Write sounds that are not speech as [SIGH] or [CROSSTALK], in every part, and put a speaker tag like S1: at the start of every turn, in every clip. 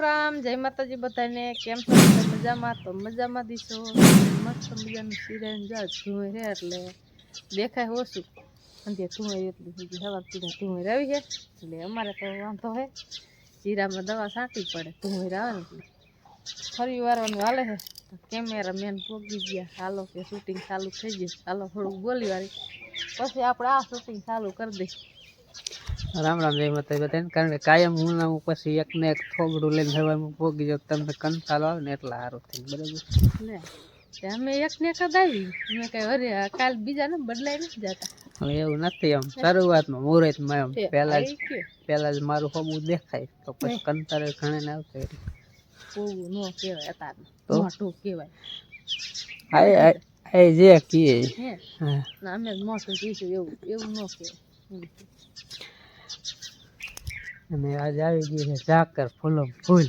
S1: રામ, જય માતાજી બધાને. કેમ છો બધા મજામાં? તો મજામાં દીશો. મસ્ત મજાનું સિરાઈને જા ધુંય રે એટલે દેખાય ઓછું અંધે ધુંય એટલી બીજી હવા પીને ધુંય આવી છે. એટલે અમારે તો વાંધો હે. જીરામાં દવા છાંટવી પડે ધુંય આવે ને એટલે. ફરી વારવાનું હાલે છે કેમેરા મેન પોગી ગયા. હાલો કે શૂટિંગ ચાલુ થઈ ગયું. હાલો થોડુંક બોલી વાળી. પછી આપણે આ શૂટિંગ ચાલુ કરી દઈ
S2: રામ રામ જય માતા બધાને. કારણ કે કાયમ હું ના હું પછી એક ને એક થોગડું લઈને હવામાં ભોગી જાઉં તમને કંટાળો આવે ને એટલે સારું થાય બરાબર?
S1: અમે એક ને એક જ આવી. અમે કઈ અરે કાલ બીજા ને બદલાઈ નથી જતા.
S2: એવું નથી એમ શરૂઆતમાં મુહૂર્તમાં એમ પહેલા જ પહેલા જ મારું હોબું દેખાય તો પછી કંટાળે ઘણે ને આવતો એટલે.
S1: કેવાય નો કહેવાય અત્યારે? મોટું કહેવાય.
S2: આ જે કીએ.
S1: અમે મોટું એવું એવું ન કહેવાય.
S2: અને આજે આવી ગઈ છે ઝાકર ફૂલો. ફૂલ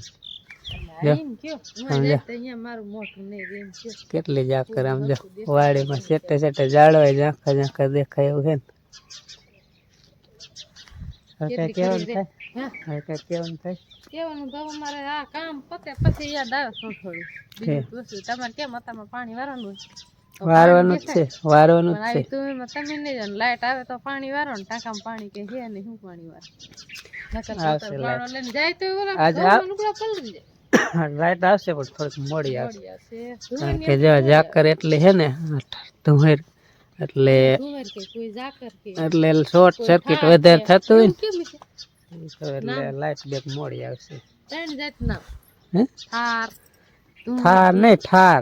S2: કેટલી ઝાકર આમ જો વાડીમાં સેટે સેટે જાળવાય ઝાંખા ઝાંખા દેખાય એવું છે ને.
S1: ખરી
S2: થાય? હવે થાય?
S1: કેવાનું તો અમારે આ કામ પતે પછી યાદ આવે થોડું બીજું તમારે કેમ અત્યારમાં પાણી વારવાનું
S2: વારવાનું જ છે વારવાનું જ છે.
S1: તું તમે નહીં લાઈટ આવે તો પાણી વારો ને ટાંકામાં પાણી કે છે નહીં શું પાણી વારે?
S2: આવશે
S1: લઈને જાય તો જાય
S2: લાઈટ પણ થોડીક મોડી આવશે. કારણ કે જો એટલી છે ને ધુમેર એટલે એટલે શોર્ટ સર્કિટ વધારે થતું હોય? ને. તો એટલે લાઈટ બેક મોડી આવશે.
S1: ત્રણ જાતના.
S2: હે?
S1: થાર ધુંવર
S2: નહીં ઠાર?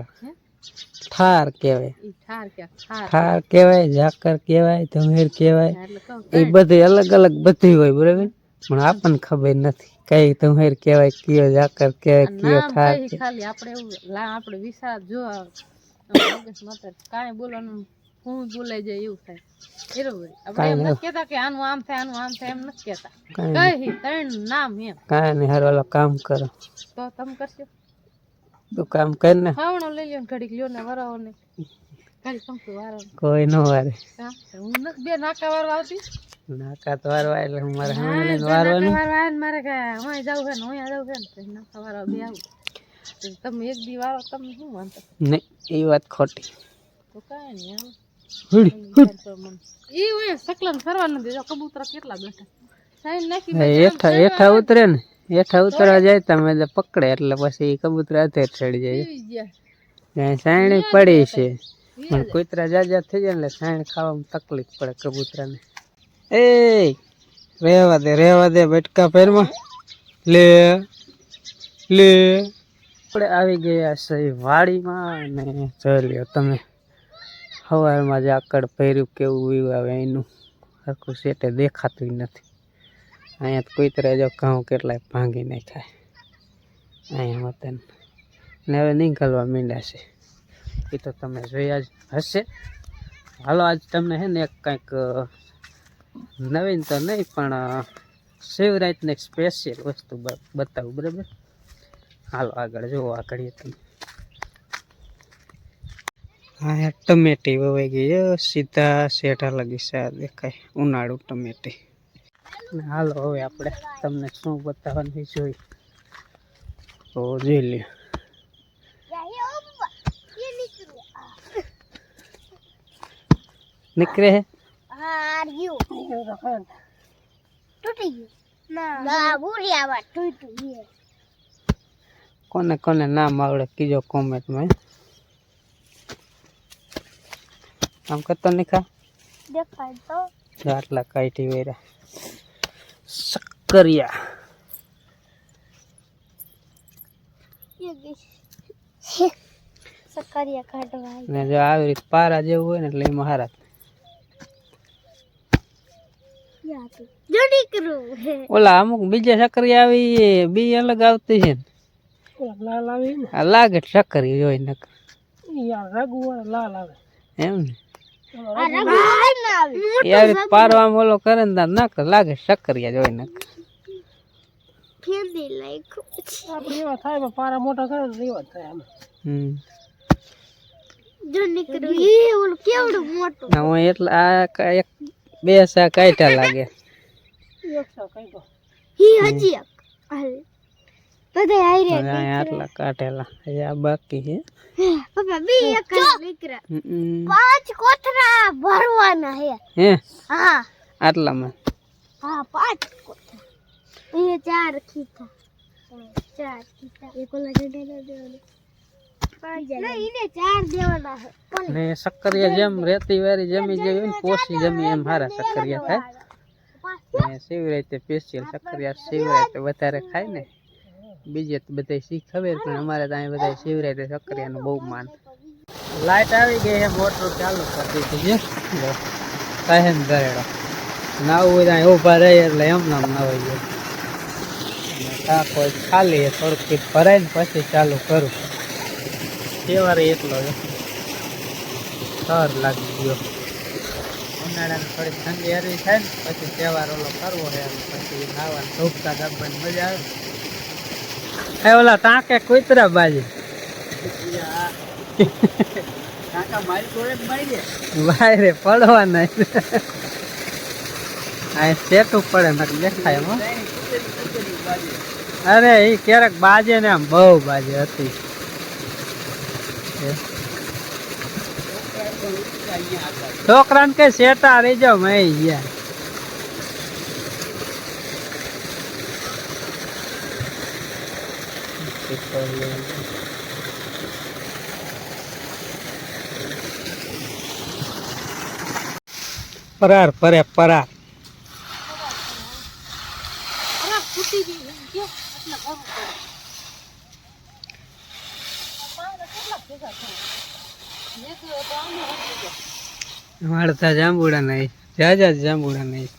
S2: ઠાર કહેવાય
S1: ઈ ઠાર કે ઠાર
S2: ઠાર કહેવાય ઝાકર કહેવાય ધુમેર કહેવાય
S1: એટલે કહું
S2: એ બધી અલગ અલગ બધી હોય બરાબર પણ આપણને ખબર નથી કઈ ધુમેર કહેવાય કયો ઝાકર કહેવાય કયો
S1: નામ
S2: ઠાર
S1: કઈ
S2: કહેવાય.
S1: ખાલી આપણે એવું લા આપણે વિચાર જો મગજમાં તો કાંઈ બોલવાનું હું બોલાઈ જાય એવું થાય। બરોબર આપણે એમ
S2: કાંઈ
S1: નથી કહેતા કે આનું આમ થાય આનું આમ થાય એમ નથી કહેતા
S2: કાંઈ
S1: કઈ ત્રણ નામ એમ.
S2: કાંઈ નહીં હારું હાલો કામ કરો.
S1: તો તમે કરશો?
S2: તું કામ કર ને.
S1: ખાવણો લઈ લ્યો ને ઘડીક લ્યો ને વરાવો ને. ઘડીક કંકુ વારો
S2: કોઈ નો વારે.
S1: હું નથી બે નાકા વારવા આવતી?
S2: નાકા તો વારવા એટલે હું મારે
S1: હા,
S2: હામે લઈને વારવાનું.
S1: વારવા ને મારે કે હું જાવ કે ને હું જાવ છે નાકા વારવા બે આવું. તમે એક દી વારો તમે શું વાંધો?
S2: નહીં એ વાત ખોટી.
S1: તો કાંઈ નહીં આવું. ઈ ઓય સકલન ફરવા નથી દેજો કબૂતર કેટલા બેઠા. સાઈન નાખી
S2: એઠા હેઠા હેઠા ઉતરે ને. હેઠા ઉતરવા જાય તમે તો પકડે એટલે પછી કબૂતર હાથે ચડી જાય. ત્યાં સાયણી પડી છે. પણ કૂતરા જાજા થઈ જાય એટલે સાયણ ખાવામાં તકલીફ પડે કબૂતરાને. એ રહેવા દે રહેવા દે બટકા પેરમાં લે લે. આપણે આવી ગયા છે વાડીમાં ને જોઈ લ્યો તમે. સવારમાં જ આકડ પહેર્યું કેવું એવું આવે એનું. સરખું સેટે દેખાતું નથી. અહીંયા તો કૂતરા જો ઘઉં કેટલાય ભાંગી નાખ્યા. અહીંયા વતન. ને હવે નીકળવા માંડ્યા છે. એ તો તમે જોયા જ હશે. હાલો, આજ તમને હે ને એક કંઈક નવીન તો નહીં, પણ શિવરાતને એક સ્પેશિયલ વસ્તુ બતાવું, બરાબર? હાલો, આગળ જુઓ આ કરીએ તમે. હા ટમેટી વવાઈ ગઈ સીધા શેઠા લગી સા દેખાય. ઉનાળું ટમેટી. ને હાલો હવે આપણે તમને શું બતાવવાનું જોઈ. તો જોઈ લ્યો. નીકળે હે? કોને કોને નામ આવડે કીજો કોમેન્ટમાં. આમ કરતો નીખા તો. આટલા કાઢી વેરા. સક્કરિયા [LAUGHS] ને જો આવી રીતે પારા જેવું હોય ને એટલે એમાં હારા
S3: જો દીકરું
S2: ઓલા અમુક બીજા સક્કરિયા આવી એ બી અલગ આવતી છે ને.
S3: લાલ આવી
S2: લાગે સક્કરી હોય નક
S3: યાર રગુ લાલ આવે.
S2: એમ ને. રીતે પારવામાં ઓલો કરે ને ના કર લાગે સક્કરિયા જોઈ ને નક
S3: ફેંદી લાઈક આપણે એવા થાય પારા મોટા કરે ને એવા થાય આમ.
S2: હમ.
S3: જો નીકળ્યું એ ઓલું કેવડું મોટું.
S2: ના હું એટલે આ એક બે સા કાઈટા લાગે.
S3: હી હજી એક. હાલ. બધા હારે
S2: આટલા કાઢેલા. આ બાકી છે.
S3: પપ્પા બે એક જ પાંચ કોથરા ભરવાના હે.
S2: હે?
S3: હા.
S2: આટલામાં?
S3: હા પાંચ કોથરા. ચાર ચાર જડે
S2: ને સક્કરિયા જેમ રેતી વાળી જમી જેવી હોય ને પોસી જમી એમ હારા સક્કરિયા થાય ને સેવી રીતે પેશિયલ સક્કરિયા સેવી રીતે વધારે ખાય ને. બીજે તો બધા શી ખબર પણ અમારે ત્યાં બધા શિવરાય સક્રિયા નું બહુ માન. લાઇટ આવી ગઈ છે મોટર ચાલુ કરી દીધી છે. ને દરેડો નાવું હોય ત્યાં ઊભા રહી એટલે એમ નામ ના હોય ટાંકો ખાલી થોડુંક ભરાય ને પછી ચાલુ કરું. તહેવાર એટલો છે. સર લાગી ગયો. ઉનાળાની થોડી ઠંડી હરવી થાય ને પછી તહેવાર ઓલો કરવો છે પછી નાવાનું ધૂપતા દાબવાની મજા આવે. એ ઓલા તાકે કુતરા બાજી. બાયરે પડવા નહીં આ સેટું પડે ને દેખાય એમાં અરે એ ક્યારેક બાજે ને આમ બહુ બાજે હતી. છોકરાને કઈ સેટા રહી જાવ મેં ગયા પરાર પરે પરાર. વાળતા જાંબુડા નહીં. જાજા જાંબુડા નહીં.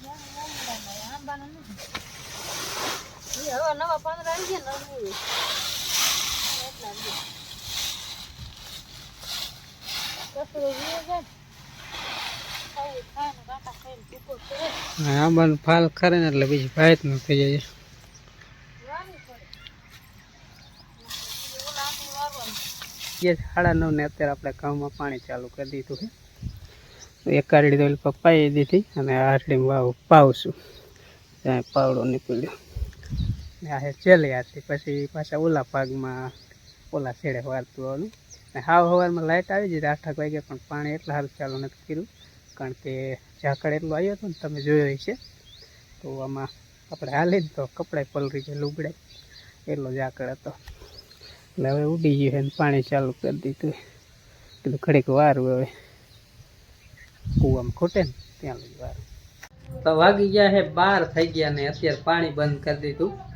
S1: નવા પાંદડા આવી ગયા ને નવું. કચરો વીયો જાય. ખાવું ખાય ને કાંટા ખાઈને ટૂંકો કરે.
S2: બન ફાલ ખરે ને એટલે બીજી ફાયત ન થઈ જાય. સાડા નવ ને અત્યારે આપણે ઘઉંમાં પાણી ચાલુ કરી દીધું છે. એક આરડી તો પપ્પાએ દીધી અને આરડી વાવ પાવશું. ત્યાં પાવડો નીકળ્યો. ને આ ચેલી આરતી પછી પાછા ઓલા ભાગમાં ઓલા છેડે વારતું આવવાનું હાવ હવારમાં લાઇટ આવી જતી આઠ આઠ વાગે પણ પાણી એટલા હાલ ચાલુ નથી કર્યું. કારણ કે ઝાકળ એટલું આવ્યું હતું ને તમે જોયો છે. તો આમાં આપણે હાલીને તો કપડાં પલરી છે લુગડાય એટલો ઝાકળ હતો. એટલે હવે ઉડી ગયું છે ને પાણી ચાલુ કરી દીધું કીધું ઘડીક વાર હવે. કૂવામાં ખૂટે ને ત્યાં લઈ વાર. તો વાગી ગયા છે બાર થઈ ગયા ને અત્યારે પાણી બંધ કરી દીધું.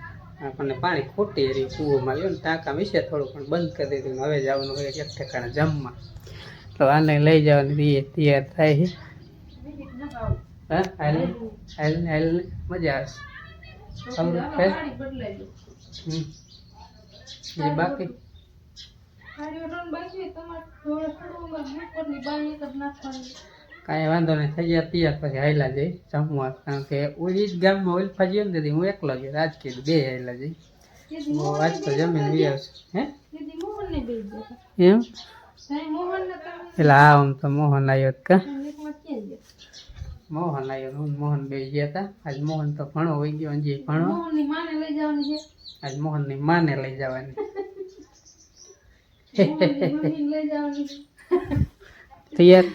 S2: આપણને પાણી ખોટી રહ્યું કૂવોમાં ગયું ને ટાંકા વિશે થોડું પણ બંધ કરી દીધું હવે જવાનું હોય એક ઠેકાણે જમવા. તો આને લઈ જવાની રીએ તૈયાર થાય છે. હા હાલ? હાલ હાલ મજા આવશે બાકી?
S1: બાકી? તમારે જોડે થોડું
S2: કાંઈ વાંધો નહીં થઈ ગયા તૈયાર પછી હાઈલા જઈ જમવા. કારણ કે ઓલી જ ગામમાં ઓલી ફાજી એમ દીધી હું એકલો ગયો આજ કીધું બે હાઈલા જઈ. આજ તો જમીન બી આવશે. હે. એમ? એટલે હા આમ તો મોહન આવ્યો કા? મોહન આવ્યો હું મોહન બે ગયા હતા આજ મોહન તો ભણો હોઈ ગયો હજી
S1: લઈ
S2: આજ મોહનની માને લઈ જવાની. તૈયાર?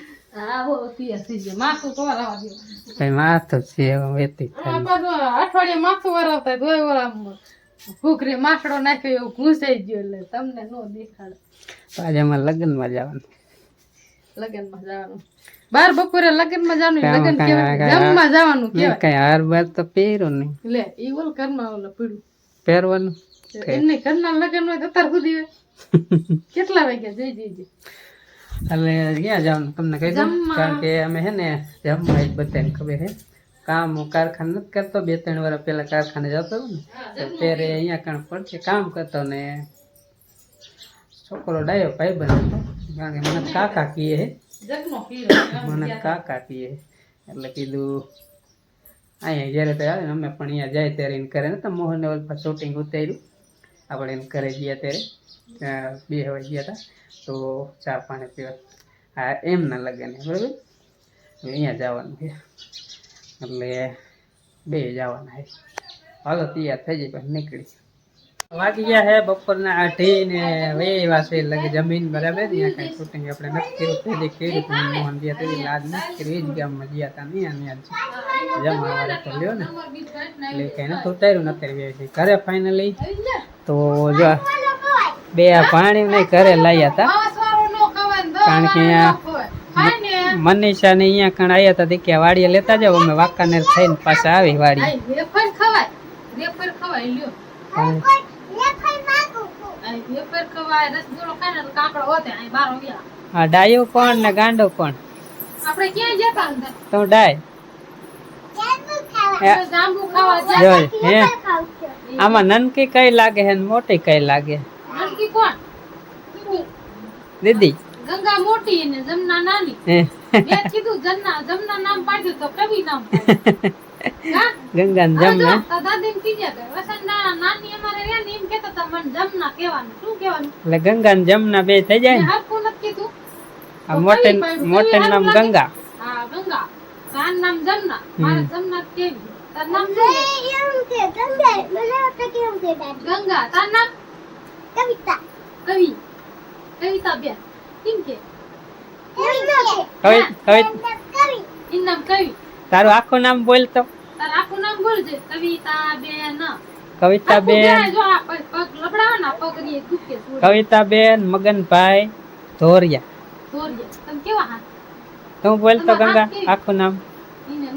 S2: કઈ માથું છે વેતી
S1: આ
S2: થાય
S1: પાછું અઠવાડિયે માથું વરાવતા હોય તોય ઓલા માછડો નાખ્યો એવું ઘૂસાઈ ગયો એટલે તમને નો દેખાડે.
S2: આજે અમારે લગ્નમાં જવાનું.
S1: લગ્નમાં જવાનું. બાર બપોરે લગ્નમાં જવાનું લગ્ન
S2: કાંઈ
S1: કેવાય
S2: કાંઈ
S1: જમવા જવાનું
S2: મેં
S1: કેવાય
S2: કઈ હાર બાર તો પહેર્યો નહીં.
S1: લે ઈ ઓલ ઘરમાં ઓલા પીડું
S2: પહેરવાનું?
S1: એમને ઘરના લગ્ન હોય તો અત્યાર સુધી [LAUGHS] કેટલા વાગ્યા? જઈ જઈ જઈ.
S2: એટલે ક્યાં જવાનું? તમને કહી દઉં? કારણ કે અમે હે ને જમવા જ બધાને ખબર હે. કામ હું કારખાને નથી કરતો બે ત્રણ વર્ષ પેલા કારખાને જતો હતો ને. અત્યારે ત્યારે અહીંયા કણ પડશે. કામ કરતો ને છોકરો ડાયો ભાઈ બન હતો કારણ કે મને કાકા કીએ હે. મને કાકા કીએ એટલે કીધું અહીંયા જ્યારે તો આવે ને અમે પણ અહીંયા જાય ત્યારે એને કરે ને તો મોહનને ઓલ શૂટિંગ ઉતાર્યું. આપણે એને ઘરે ગયા ત્યારે. ત્યાં બે હવે ગયા હતા, તો ચા પાણી પીવા. હા એમના લગન બરાબર? અહીંયા જવાનું છે. એટલે બે જવાના છે. હાલો, તૈયાર થઈ જાય, પછી નીકળી વાગી ગયા હે બપોરના અઢી ને વેવા વાસે લગે જમીન બરાબર ત્યાં કઈ શૂટિંગ આપણે નથી કર્યું. પહેલી કર્યું હતું મોહન ગયા તેવી લાજ નથી કરી જ ગામમાં ગયા હતા નહીં અને જમવા તો લ્યો ને. એટલે કઈ નથી ઉતાર્યું નથી ઘરે ફાઇનલી તો જો બે પાણી નહીં ઘરે લાવ્યા હતા કારણ કે અહીંયા મનીષા ને અહીંયા કણ આવ્યા હતા તે કે વાડીએ લેતા જાવ અમે વાંકાનેર થઈને પાછા આવી વાડી
S1: હા. લ્યો
S2: પણ
S1: ને
S2: ડાયો ને ગાંડો કોણ?
S1: આપણે ક્યાં જતા
S2: તો ડાય. આમાં નનકી કઈ લાગે હે મોટી કઈ લાગે?
S1: નનકી કોણ?
S2: દીદી.
S1: ગંગા મોટી ને જમના નાની. મેં કીધું જમના જમના નામ પાડ્યું તો કવિ નામ
S2: ગંગા જમના.
S1: દાદી ને કીધે કે વસંત નાની અમારે રે ને એમ કેતા તા મને જમના કહેવાનું શું કહેવાનું?
S2: એટલે ગંગા ને જમના બે થઈ જાય
S1: હરખું નથી કીધું.
S2: આ મોટે મોટે નામ ગંગા.
S1: હા ગંગા. તાર નામ જમના. મારે જમના કેવી તાર નામ શું છે? ગંગા. તાર નામ? કવિ કવિતા બેન કેમ કે
S2: કવિ કવિ
S1: એનું નામ કવિ
S2: તારું આખું નામ બોલ તો.
S1: તાર આખું નામ બોલજે કવિતા બેન.
S2: કવિતા બેન. કવિતા બેન મગનભાઈ ધોરિયા? તું બોલતો ગંગા આખું નામ.
S1: ઈને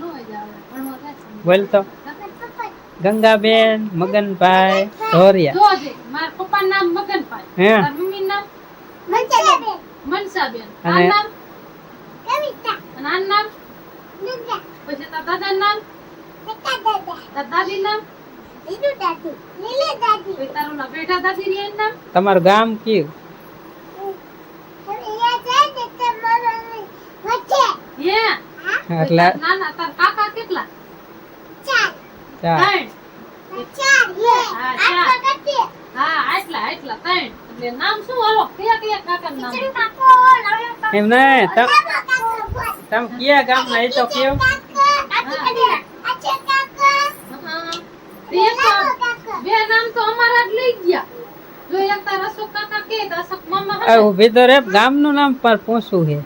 S2: ગંગાબેન મગનભાઈ ધોરિયા
S1: જોજે, મારા પપ્પાનું નામ મગનભાઈ.
S2: હે
S1: તારા મમ્મીનું નામ મનસાબેન.
S2: અને-
S1: આનું નામ? અને આનું નામ? પછી તારા દાદાનું નામ? તારા દાદીનું નામ? પછી તારું ઓલા બેઠા દાદી રહ્યા એનું નામ?
S2: તમારું ગામ કયું
S1: હે.
S2: એટલે
S1: તારા નાના, તારા કાકા કેટલા? ત્રણ. હા. હા,
S2: તમ તમે કયા ગામના એ તો
S1: હા. તો- બે નામ તો અમારા જ લઈ ગયા. જો એક તારા અશોક કાકા કે અશોક મામા
S2: આ ઊભી તો રે ગામનું નામ પર પૂછવું છે.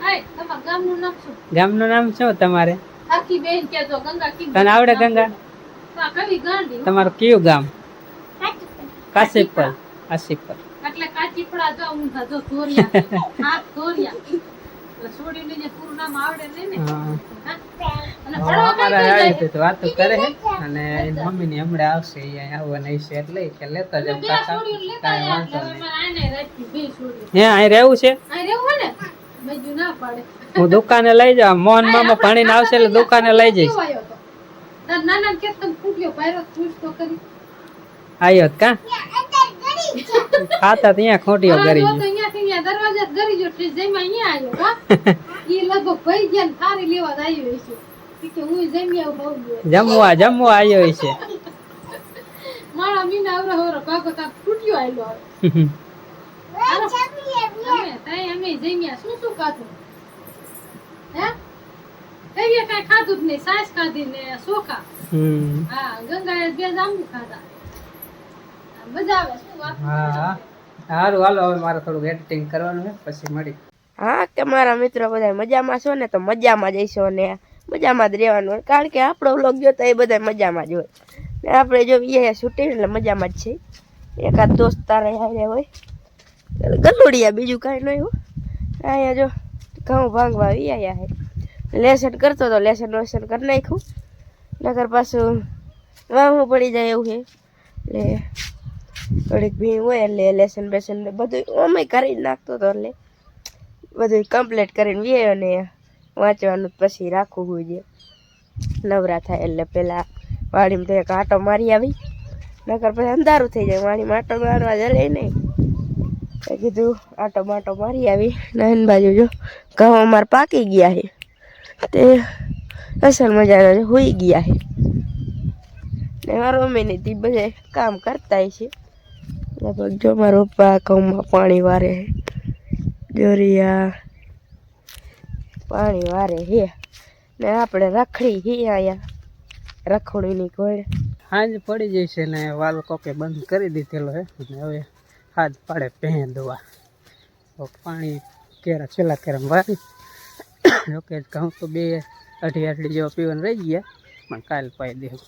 S1: ગામનું ગામનું નામ શું?
S2: ગામનું નામ શું તમારે?
S1: આખી બેન કે જો ગંગા
S2: તને આવડે ગંગા?
S1: હો.
S2: તમારું કયું ગામ? કાશીપર કાશીપર
S1: એટલે કાચીપડા જો ઊંધા જો ધોરિયા. હાથ ધોરિયા.
S2: હા.
S1: હા?
S2: હા, હે હું દુકાને લઈ જાવ મોહન મામા ભણીને આવશે એટલે દુકાને લઈ જઈશ.
S1: નાના કે ફૂટ્યો ભાઈરો ખુશ તો કરી.
S2: આવ્યો કા? ખાતા ત્યાં ખોટીઓ કરી ગયો
S1: અહીંયાથી અહીંયા દરવાજા ગરી ગયો એટલે જઈમાં અહીંયા આવ્યો કા [LAUGHS] ઈ લગભગ ભાઈ ગયા ને થાળી લેવા આવ્યો હશે. કે હું જમી આવું બહુ
S2: જમવા જમવા આવ્યો છે [LAUGHS]
S1: મારા મીના અવરો અવરો ભાગો તા ફૂટ્યો અમે તઈ અમે જમ્યા શું શું ખાધું? હે? કઈએ કાંઈ ખાધું જ નહીં સાસ ખાધી ને સોખા.
S2: હમ.
S1: હા ગંગાએ બે જાંબુ ખાધા. મજા આવે શું વાત?
S2: હા સારું હાલો હવે મારે થોડું એડિટિંગ કરવાનું છે પછી મળી.
S4: હા કે મારા મિત્રો બધા મજામાં છો ને તો મજામાં જઈશો ને. મજામાં જ રહેવાનું હોય. કારણ કે આપણો વ્લોગ જોતા એ બધા મજામાં જ હોય. ને આપણે જો એ શૂટિંગ એટલે મજામાં જ છે એકાદ દોસ્ત તારે હારે હોય. એટલે ગલુડિયા બીજું કાંઈ નહીં હોય અહીંયા જો ઘઉં ભાંગવા આવી આયા હે લેસન કરતો તો લેસન વેસન કરી નાખ્યું. નગર પાછું વાહું પડી જાય એવું છે. એટલે થોડીક ભીણ હોય એટલે લેસન બેસન બધું અમે કરી નાખતો હતો એટલે બધું કમ્પ્લીટ કરીને વે અને વાંચવાનું પછી રાખવું છે નવરા થાય એટલે પહેલાં વાડીમાં તો એક આટો મારી આવી. નકર પછી અંધારું થઈ જાય. વાડીમાં આટો મારવા જલે નહીં. કીધું, આટો માટો મારી આવી. નાની બાજુ જો ઘઉં અમારે પાકી ગયા છે. તે અસલ મજાના જો હોઈ ગયા છે. ને મારો મમ્મીને તે બધા કામ કરતા છે. લગભગ જો મારો પપ્પા ઘઉંમાં પાણી વારે છે. દોરિયા પાણી વારે હે ને આપણે રખડી હી આયા રખોડીની કોઈ
S2: હાંજ પડી જશે ને વાલ કોકે બંધ કરી દીધેલો હે. અને હવે હાથ પાડે પહે દવા પાણી કેરા છેલ્લા કેરા વારી? [COUGHS] જોકે ઘઉં તો બે અઢી આટલી જેવા પીવાનું રહી ગયા પણ કાલ પાઈ દેવું